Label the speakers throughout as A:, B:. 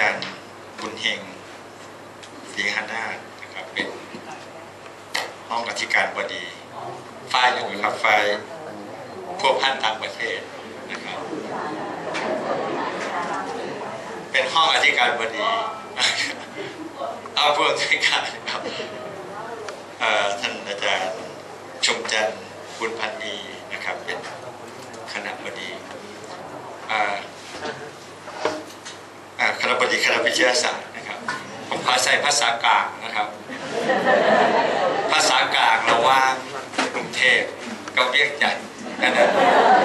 A: จารย์บุญเฮงศรีหานาถนะครับเป็นห้องอธิการบดีฝ่ายอย่งไรครับฝ่ายพวกพันต่างประเทศนะครับ เป็นห้องอธิการบดีเอาพวกอธิการครับท่านอาจารย์ชมจันทร์บุญพันธ์ดีนะครับเป็นคณะบดีอ่า อ่าคณบดีคณะวิทยาศาสตร์นะครับผมขอใส่ภาษากลางนะครับ ภาษากลางระว่างกรุงเทพกับเวียงจันทร์นะครับ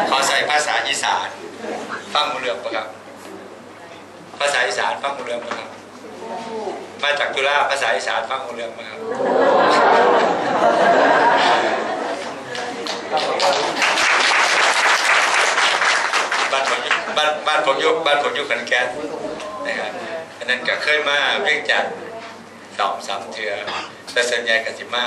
A: ขอใส่ภาษาอีสานฟังรู้เรื่องปะครับ ภาษาอีสานฟังรู้เรื่องปะครับมาจากจุฬาภาษาอีสานฟังรู้เรื่องปะครับ บ้านผมอยู่ บ้านบ้านผมอยู่บ้านผมอยู่ขอนแก่นนะครับอันนั้นก็เคยมาเวียงจันทร์สองสามเทือแต่ส่วนใหญ่กสิมา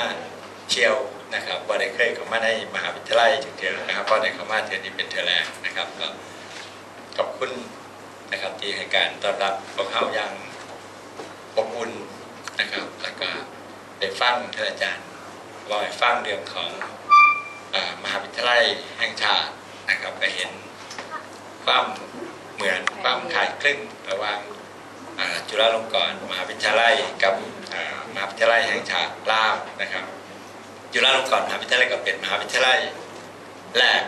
A: เชียวนะครับว่าได้เคยเข้ามาในมหาวิทยาลัยถึงเทือนะครับเพราะได้เข้ามาเทือนี้เป็นเทือแรกนะครับก็ขอบคุณนะครับที่ให้การต้อนรับพวกเขาอย่างอบอุ่นนะครับแล้วก็ได้ฟังท่านอาจารย์ล่าฟังเรื่องของอมหาวิทยาลัยแห่งชาตินะครับก็เห็น ความเหมือนความคล้ายคลึงระหว่างจุฬาลงกรณ์มหาวิทยาลัยกับมหาวิทยาลัยแห่งชาติลาวนะครับ จุฬาลงกรณ์มหาวิทยาลัยก็เป็นมหาวิทยาลัยแรก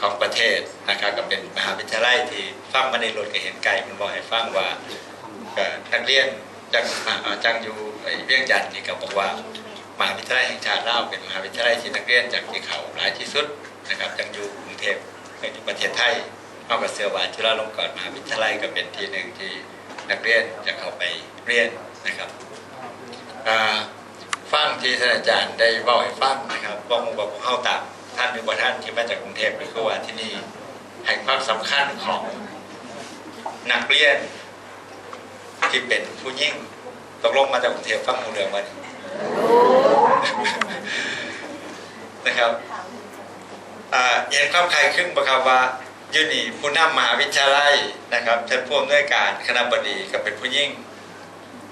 A: ของประเทศนะครับก็เป็นมหาวิทยาลัยที่ฟังมาในรถก็เห็นไกลมันบอกให้ฟังว่าเอ่อนักเรียนจังจังอยู่ไอ้เวียงจันทน์นี่ก็บอกว่ามหาวิทยาลัยแห่งชาติลาวเป็นมหาวิทยาลัยที่นักเรียนจากที่เขาหลายที่สุดนะครับจังอยู่กรุงเทพในประเทศไทย นอกจากเสือวาจุฬาลงกรณ์มหาวิทยาลัยก็เป็นที่หนึ่งที่นักเรียนจะเข้าไปเรียนนะครับอ่าฟังที่ท่านอาจารย์ได้เว่าให้ฟังนะครับว่ามู่ว่าพวกเข้าตามท่านหรือว่าท่านที่มาจากกรุงเทพหรือว่าที่นี่ให้ความสำคัญของนักเรียนที่เป็นผู้ยิ่งตกลงมาจากกรุงเทพฟังมูเรืองวันนะครับอ่าเห็นความใครขึ้นประคับว่า ยูนีผู้นำมหาวิทยาลัยนะครับท่านผู้อำนวยการคณะบดีก็เป็นผู้ยิ่ง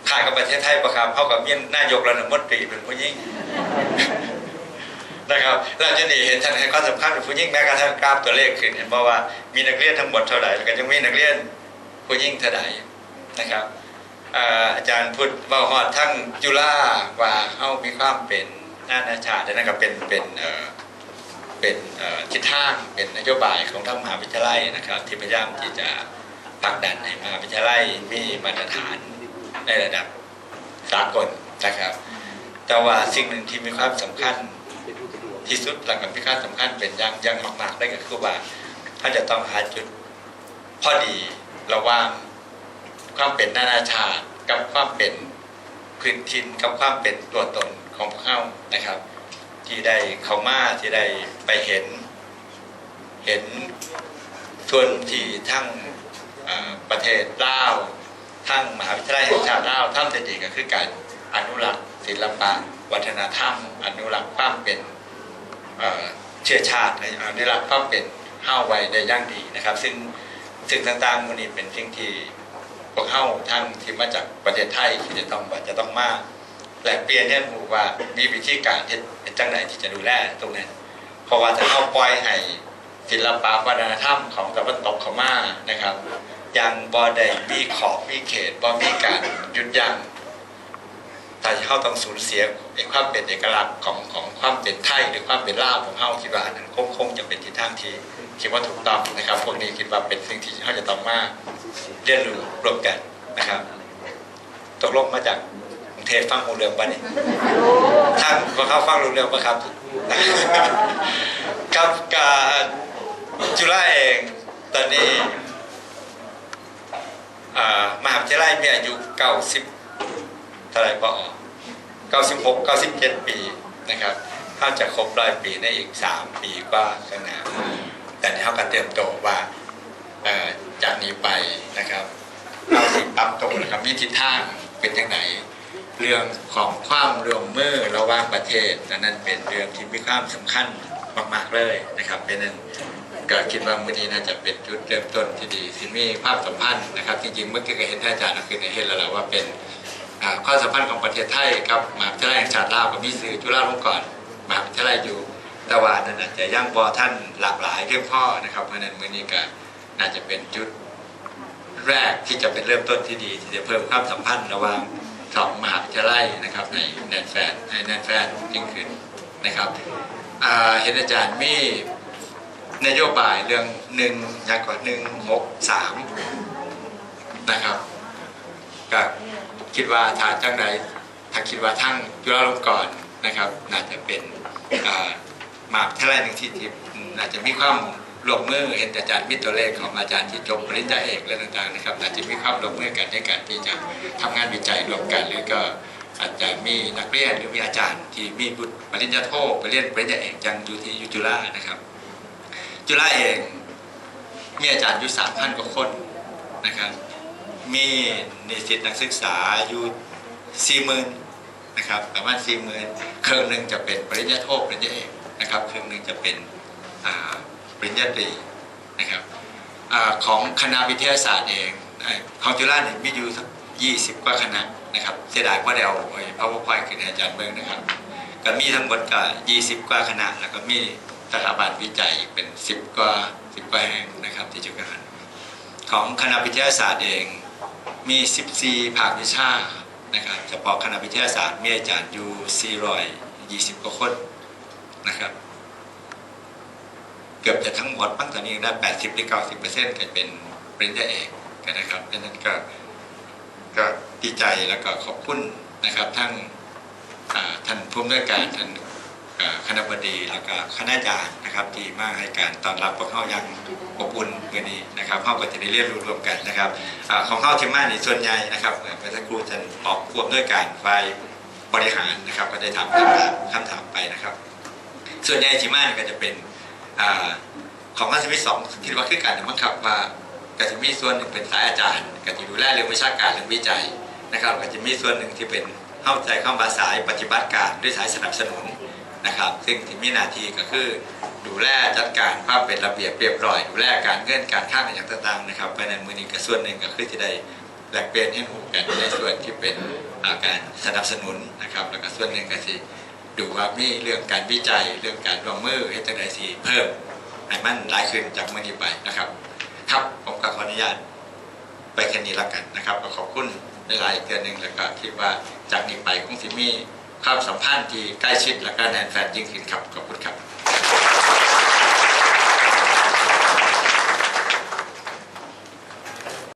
A: ข้ากับประเทศไทยประครับเท่ากับเมียนนายกรัฐมนตรีเป็นผู้ยิ่งนะครับเราจะนี่เห็นท่านให้ความสำคัญเป็นผู้ยิ่งแม้กระทั่งกราฟตัวเลขขึ้นเห็นเพราะว่ามีนักเรียนทั้งหมดเท่าไหร่แล้วก็ยังมีนักเรียนผู้ยิ่งเท่าไหร่นะครับอาจารย์พูดว่าฮอดทั้งจุฬาว่าเขามีความเป็นนานาชาติและนั่นก็เป็นเป็นเอ่อ เป็นทิศทางเป็นนโยบายของทางมหาวิทยาลัยนะครับ ที่พยายามที่จะผลักดันให้มหาวิทยาลัยมีมาตรฐานในระดับสากลนะครับ แต่ว่าสิ่งหนึ่งที่มีความสำคัญที่สุดหลังกับมีความสำคัญเป็นอยังยังมากๆได้ก็คือว่าท่านจะต้องหาจุดพอดีระหว่างความเป็นนานาชาติ กับความเป็นพื้นถิ่นกับความเป็นตัวตนของพวกเขานะครับ ที่ได้เข้ามาที่ได้ไปเห็น เห็นส่วนที่ทั้งประเทศลาวทั้งมหาวิทยาลัยแห่งชาติลาวทำแต่ดีก็คือการอนุรักษ์ศิลปะ วัฒนธรรม อนุรักษ์ความเป็นเชื้อชาติอนุรักษ์ความเป็นห้าวไว้ได้อย่างดีนะครับ ซึ่งซึ่งต่างๆมันนี้เป็นสิ่งที่พวกเฮาทั้งที่มาจากประเทศไทยที่จะต้องจะต้องมา แลกเปลี่ยนเนี่ยหมู่ว่ามีวิธีการเป็นจังไหนที่จะดูแลตรงนั้น เพราะว่าถ้าเอาปล่อยให้ศิลปะวัฒนธรรมของตะวันตกเข้ามานะครับ ยังบ่ได้มีขอบมีเขตบ่มีการหยุดยั้งถ้าเข้าต้องสูญเสียไอ้ความเป็นเอกลักษณ์ของของความเป็นไทยหรือความเป็นลาวของเข้าคิดว่าอันนั้นคงคงจะเป็นทิศทางที่คิดว่าถูกต้องนะครับ พวกนี้คิดว่าเป็นสิ่งที่เขาจะต้องมาเรียนรู้ร่วมกันนะครับ ตกลงมาจาก เทพฟังหูเรื่องบ้านี่ท่านพอเข้าฟังรู้เรื่องปะครับครับกับจุฬาเองตอนนี้อ่ามหาวิทยาลัยมีอายุ90เท่าไหร่ปอ96 97ปีนะครับถ้าจะครบร้อยปีในอีก3ปีกว่าข้างหน้าแต่นี่เขาก็เตรียมตัวว่าจากนี้ไปนะครับเราสิปรับตัวนะครับมีทิศทางเป็นยังไง เรื่องของความร่วมมือระหว่างประเทศอันนั้นเป็นเรื่องที่มีความสำคัญมากๆเลยนะครับเป็นนั้นก็คิดว่ามื้อนี้น่าจะเป็นจุดเริ่มต้นที่ดีสิมีภาพสัมพันธ์นะครับจริงๆเมื่อกี้ก็เห็นท่านอาจารย์คือเห็นแล้วแหละว่าเป็นความสัมพันธ์ของประเทศไทยกับมหาวิทยาลัยแห่งชาติลาวกับมีสื่อจุฬาลงกรณ์มหาวิทยาลัยอยู่แต่ว่านั่นอาจจะยังบ่ท่านหลากหลายเพียงพ่อนะครับเพราะนั้นมื้อนี้ก็น่าจะเป็นจุดแรกที่จะเป็นเริ่มต้นที่ดี ที่จะเพิ่มความสัมพันธ์ระหว่าง สองมหาวิทยาลัยนะครับในแนนแฟนในแนนแฟนยิ่งขึ้นนะครับเห็นอาจารย์มีนโยบายเรื่องหนึ่งยางกว่าหนึ่งหกสามนะครับก็คิดว่าถ้าจังใดถ้าคิดว่าทั้งจุฬาลงกรณ์นะครับ น่าจะเป็นมหาวิทยาลัยหนึ่งที่ที่น่าจะมีความ ร่วมมือเห็นอาจารย์มิตรตัวเลขของอาจารย์ที่จบปริญญาเอกและต่างๆนะครับอาจจะมีความร่วมมือกันในการที่จะทำงานวิจัยร่วมกันหรือก็อาจจะมีนักเรียนหรือมีอาจารย์ที่มีบุตรปริญญาโทไปเรียนปริญญาเอกยังอยู่ที่ยุจุฬานะครับ จุฬาเองมีอาจารย์อยู่สามพันกว่าคนนะครับ มีนิสิตนักศึกษาอยู่สี่หมื่นนะครับประมาณสี่หมื่นครึ่งหนึ่งจะเป็นปริญญาโทปริญญาเอกนะครับครึ่งหนึ่งจะเป็นอ่า ริญญาตรีนะครับอของคณะวิทยาศาสตร์เองเอ่อของจุฬาเนี่ยมีอยู่ยี่สิบกว่าคณะนะครับเสียดายว่าเดี๋ยวไอ้ powerpoint ขึ้นอาจารย์เบิงนะครับก็มีทั้งหมดก็20กว่าคณะ แล้วก็มีสถาบันวิจัยเป็น10กว่า10กว่าแห่งนะครับที่จุฬาของคณะวิทยาศาสตร์เองมี14ภาควิชานะครับเฉพาะคณะวิทยาศาสตร์มีอาจารย์อยู่420กว่าคนนะครับ เกือบจะทั้งหมดบ้างตอนนี้ได้80หรือ90เปอร์เซ็นต์ก็เป็นปริญญาเอกกันนะครับดังนั้นก็ก็ดีใจแล้วก็ขอบคุณนะครับทั้งท่านผู้อำนวยการท่านคณะบดีแล้วก็คณาจารย์นะครับ ที่มาให้การต้อนรับพวกเขาอย่างอบอุ่นเมื่อนี้นะครับเข้าก็จะได้เรียนรู้ร่วมกันนะครับอของเข้าที่มาในส่วนใหญ่นะครับเมื่อสักครู่ท่านออกผู้อำนวยการฝ่ายบริหารนะครับ ก็ได้ถามคำถามไปนะครับ ส่วนใหญ่ที่มาก็จะเป็น ของข้าสมิสองคิดว่าคือกันมั้งครับว่าก็จะมีส่วนหนึ่งเป็นสายอาจารย์ก็จะดูแลเรื่องวิชาการเรื่องวิจัยนะครับก็จะมีส่วนหนึ่งที่เป็นเข้าใจเข้ามาสายปฏิบัติการด้วยสายสนับสนุนนะครับ ซึ่งที่มีหน้าที่ก็คือดูแลจัดการความเป็นระเบียบเรียบร้อย ดูแลการเงินการข้างอย่างต่างๆนะครับเพราะฉะนั้นมือนี้ก็ส่วนหนึ่งก็คือจะได้แลกเปลี่ยนให้หูกันในส่วนที่เป็นอาการสนับสนุนนะครับ แล้วก็ส่วนหนึ่งก็สิ ดูว่ามีเรื่องการวิจัยเรื่องการร่วมมือให้จังไดสิเพิ่มให้มันหลายขึ้นจากเมื่อนี้ไปนะครับ ครับผมก็ขออนุญาตไปแค่นี้ละกันนะครับก็ขอบคุณในหลายเดือนหนึ่งแล้วก็คิดว่าจากนี้ไปคงสิมีความสัมพันธ์ที่ใกล้ชิดและก็แน่นแฟนยิ่งขึ้นครับขอบคุณครับ